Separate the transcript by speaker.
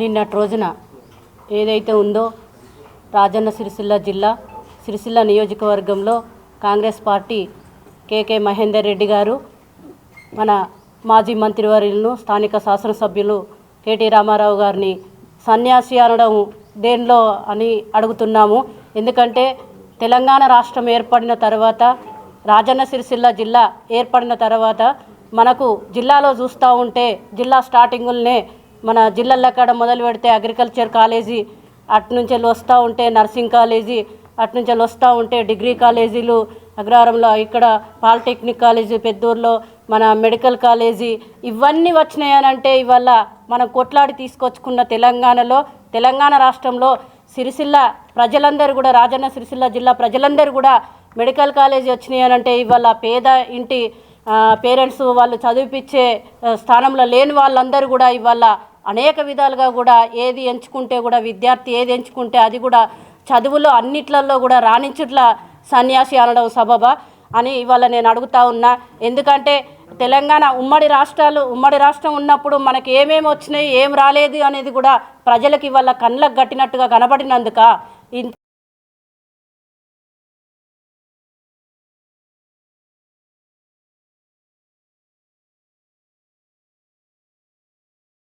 Speaker 1: నిన్నటి రోజున ఏదైతే ఉందో రాజన్న సిరిసిల్ల జిల్లా సిరిసిల్ల నియోజకవర్గంలో Congress party K K Mahender Reddy గారు మన మాజీ మంత్రివర్యులను స్థానిక శాసనసభ్యులు కేటీ రామారావు గారిని సన్యాసి అనడం దేనిలో అని అడుగుతున్నాము. ఎందుకంటే తెలంగాణ రాష్ట్రం ఏర్పడిన తర్వాత రాజన్న సిరిసిల్ల జిల్లా ఏర్పడిన తర్వాత మనకు జిల్లాలో చూస్తూ ఉంటే జిల్లా స్టార్టింగులనే మన జిల్లాలో కాడ మొదలు పెడితే అగ్రికల్చర్ కాలేజీ అట్నుంచి వస్తూ ఉంటే నర్సింగ్ కాలేజీ అట్నుంచి వస్తూ ఉంటే డిగ్రీ కాలేజీలు అగ్రహారంలో ఇక్కడ పాలిటెక్నిక్ కాలేజీ పెద్దూరులో మన మెడికల్ కాలేజీ ఇవన్నీ వచ్చినాయనంటే ఇవాళ మనం కొట్లాడి తీసుకొచ్చుకున్న తెలంగాణలో తెలంగాణ రాష్ట్రంలో సిరిసిల్ల ప్రజలందరూ కూడా రాజన్న సిరిసిల్ల జిల్లా ప్రజలందరూ కూడా మెడికల్ కాలేజీ వచ్చినాయి అని అంటే ఇవాళ పేద ఇంటి పేరెంట్స్ వాళ్ళు చదివిపించే స్థానంలో లేని వాళ్ళందరూ కూడా ఇవాళ అనేక విధాలుగా కూడా ఏది ఎంచుకుంటే కూడా విద్యార్థి ఏది ఎంచుకుంటే అది కూడా చదువులో అన్నిట్లలో కూడా రాణించుట్ల సన్యాసి అనడం సబబా అని ఇవాళ నేను అడుగుతా ఉన్నా. ఎందుకంటే తెలంగాణ ఉమ్మడి రాష్ట్రాలు ఉమ్మడి రాష్ట్రం ఉన్నప్పుడు మనకి ఏమేమి వచ్చినాయి ఏం రాలేదు అనేది కూడా ప్రజలకు ఇవాళ కళ్ళకు కట్టినట్టుగా కనబడినందుక ఇంత